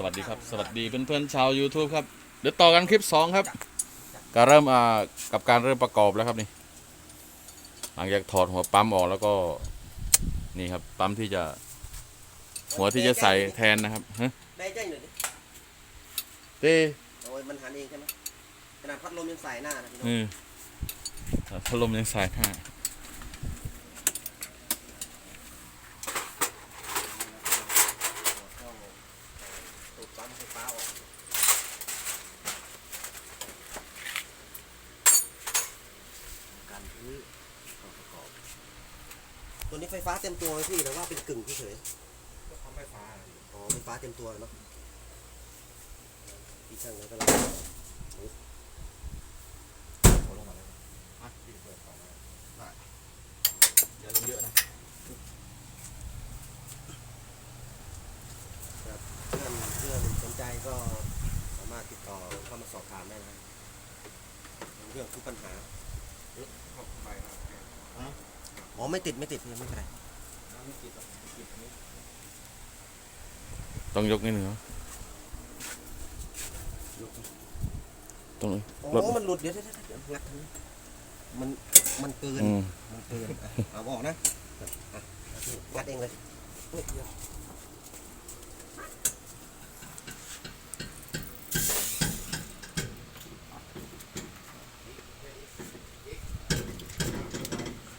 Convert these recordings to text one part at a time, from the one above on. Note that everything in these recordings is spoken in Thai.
สวัสดีครับ สวัสดีเพื่อนๆชาว YouTube ครับ เดี๋ยวต่อกันคลิป 2 ครับก็เริ่มอ่ากับการเริ่มประกอบแล้วครับนี่ หลังจากถอดหัวปั๊มออกแล้วก็นี่ครับปั๊มที่จะหัวที่จะใส่แทนนะครับฮะได้แจ้งหน่อยดิเต้โอ้ยมันหันเองใช่ไหมขนาดพัดลมยังใส่หน้านะพี่น้องเออพัดลมยังใส่หน้า ตูดปั๊มไฟฟ้าออก การรื้อเข้าประกอบ ตัวนี้ไฟฟ้าเต็มตัวไหมพี่แต่ว่าเป็นกึ่งเฉยทำไฟฟ้าๆอ๋อไฟฟ้าเต็มตัวเนาะพี่ช่างแล้วก็เราโผล่ลงมาเลยอะที่เปิดของมาอย่าลงเยอะนะเพื่อนเพื่อนสนใจก็สามารถติดต่อเข้ามาสอบถามได้นะครับเรื่องทุกปัญหาเข้าไปครับ อ๋อไม่ติดไม่ติดพี่ไม่เป็นไรน้ำจิตจิตนี้ต้องยกนิดหนึ่งเหรอตรงนี้โอ้รถมันหลุดเดี๋ยวเดี๋ยวเดี๋ยวเดี๋ยวงัดทางนี้มันมันเกินอืม มันเกินอะเอาออกนะอะอะพี่งัดเองเลยเฮ้ยเดี๋ยว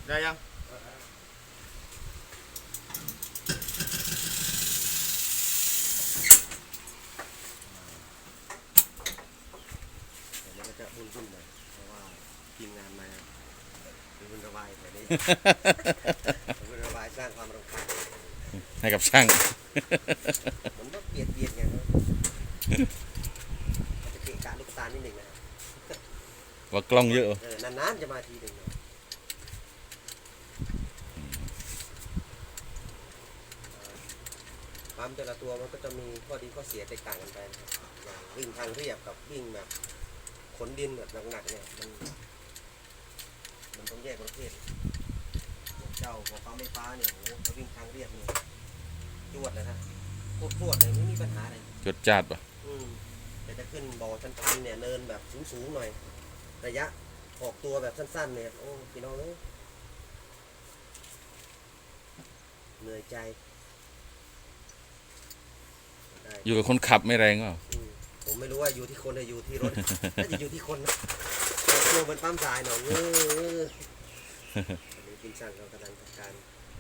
ได้ยังเดี๋ยวมันก็จะวุ่นวุ่นหน่อยเพราะว่าทีมงานมาเป็นวุ่นระบายแต่นี้วุ่นระบายสร้างความรำคาญให้กับช่างมันก็เบียดเบียดไงเนอะอาจจะเกะกะลูกตาลนิดหนึ่งนะว่ากล้องเยอะเหรอเออนานๆจะมาทีหนึ่งนะ ปั๊มแต่ละตัวมันก็จะมีข้อดีข้อเสียแตกต่างกันไปนะครับอย่างวิ่งทางเรียบกับวิ่งแบบขนดินแบบหนักๆเนี่ยมันมันต้องแยกประเภทอย่างเจ้าหัวปั๊มไฟฟ้าเนี่ยโอ้โหถ้าวิ่งทางเรียบนี่จวดนะฮะพวกจวดเลยไม่มีปัญหาอะไร จดจัดป่ะอืมแต่จะขึ้นบ่อชันๆเนี่ยเนินแบบสูงๆหน่อย ระยะออกตัวแบบสั้นๆเนี่ยโอ้พี่น้องเอ้ยเหนื่อยใจ อยู่กับคนขับไม่แรงเปล่าอืมผมไม่รู้ว่าอยู่ที่คนหรืออยู่ที่รถน่าจะอยู่ที่คนนะตัวเหมันปั๊มสายหน่อยเอออันนี้กินช่างเรากำลังจัดการ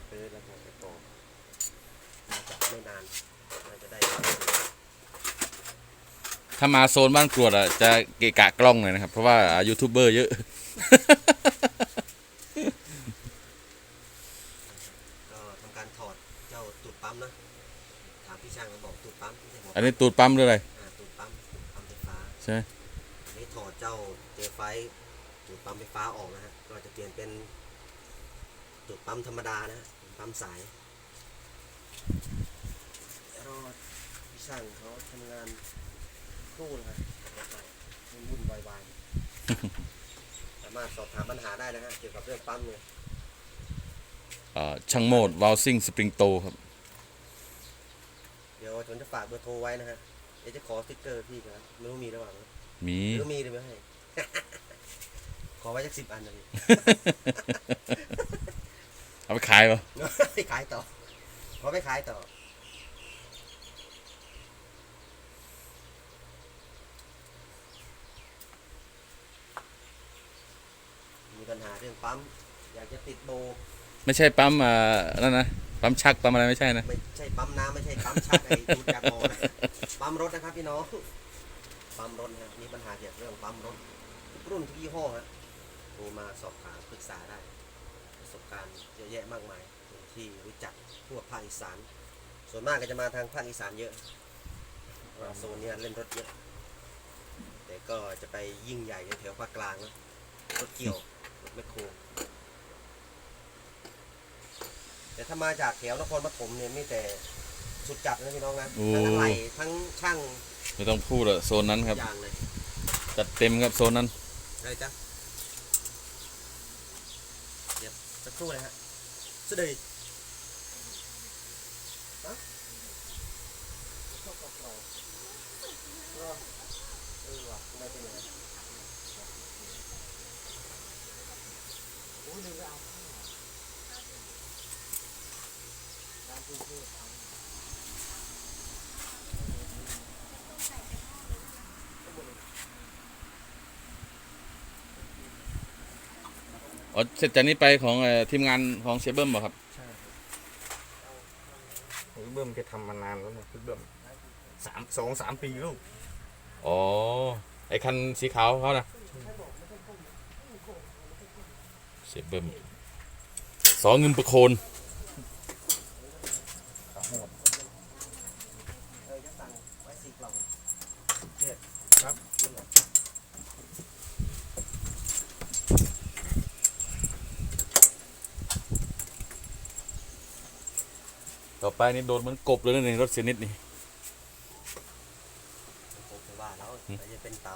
เออแล้วก็จะต่อน่าจะไม่นานน่าจะได้ถ้ามาโซนบ้านกรวดอะจะเกะกะกล้องหน่อยนะครับ เพราะว่ายูทูบเบอร์เยอะก็ทำการถอดเจ้าตูดปั๊มนะถาม พี่ช่างเขาบอกตูดปั๊มไม่ใช่หัวอันนี้ตูดปั๊มหรืออะไรอ่าตูดปั๊มตูดปั๊มไฟฟ้าใช่ไหมอันนี้ถอดเจ้าเจไฟตูดปั๊มไฟฟ้าออกนะฮะก็จะเปลี่ยนเป็นตูดปั๊มธรรมดานะฮะปั๊มสายเดี๋ยวรอพี่ช่างเขาทำงานครู่นะครับวุ่นวุ่นวายวาย สามารถสอบถามปัญหาได้นะฮะเกี่ยวกับเรื่องปั๊มเนี่ยอ่าช่างโหมดวาลซิ่งสปริงโตครับเดี๋ยวผม จะฝากเบอร์โทรไว้นะฮะเดี๋ยวจะขอสติ๊กเกอร์พี่ครับไม่รู้มีหรือเปล่ามี หรือมีหรือไม่ให้ ขอไว้สักสิบอันนะพี่ เอาไปขายป่ะไปขายต่อขอไปขายต่อ มีปัญหาเรื่องปั๊ม อยากจะติดโบ ไม่ใช่ปั๊มอ่านั่นนะ ปั๊มชักปั๊มอะไรไม่ใช่นะ ไม่ใช่ปั๊มน้ำไม่ใช่ปั๊มชักไอ้ดูดยาโมนะปั๊มรถนะครับพี่น้องปั๊มรถนะมีปัญหาเกี่ยวกับเรื่องปั๊มรถทุกรุ่นทุกยี่ห้อฮะโทรมาสอบถามปรึกษาได้ ประสบการณ์เยอะแยะมากมาย ที่รู้จักทั่วภาคอีสาน ส่วนมากก็จะมาทางภาคอีสานเยอะเพราะว่าโซนเนี้ยเล่นรถเยอะ แต่ก็จะไปยิ่งใหญ่ในแถวภาคกลางนะรถเกี่ยวรถแมคโคร แต่ถ้ามาจากแถวนครปฐมเนี่ยมีแต่สุดจัดนะพี่น้องนะโอ้ ทั้งอะไรทั้งช่างไม่ต้องพูดอะโซนนั้นครับ อย่างเลยจัดเต็มครับโซนนั้น อะไรจ๊ะเดี๋ยวสักครู่นะฮะสวัสดีฮะเออว่ะทำไมเป็นอย่างนั้นโอ้ยลืมไปเอาผ้าร้านกรุงเทพเอาอ๋อเสร็จจากนี้ไปของเอ่อทีมงานของเชฟเบิ้มบ่ครับ ใช่ผมเบิ้มแกทำมานานแล้วเนี่ยพี่เบิ้มสามสองสามปีลูกอ๋อ ไอคันสีขาวเขานะเชฟเบิ้มสองเงินประโคน เออจะสั่งไว้สี่กล่องเจ็ด ครับต่อไปนี่โดนเหมือนกบเลยนะในรถเซนิดนี่ผมจะว่าแล้วแต่จะเป็นเตา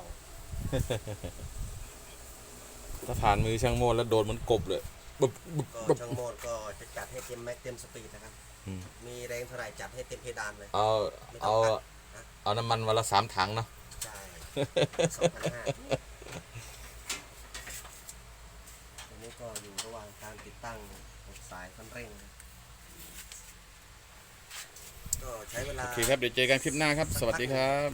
ถ้าผ่านมือช่างโมดแล้วโดนเหมือนกบเลยบึบบึบก็บึบช่างโมดก็จะจัดให้เต็มแม็กเต็มสปีดนะครับ อืมมีแรงเท่าไหร่จัดให้เต็มเพดานเลย เอาเอาเอาน้ำมันวันละสามถังเนาะ ใช่ สองพันห้าตอนนี้ก็อยู่ระหว่างการติดตั้งสายคันเร่งนะก็ใช้เวลา โอเคครับ เดี๋ยวเจอกันคลิปหน้าครับ สวัสดีครับ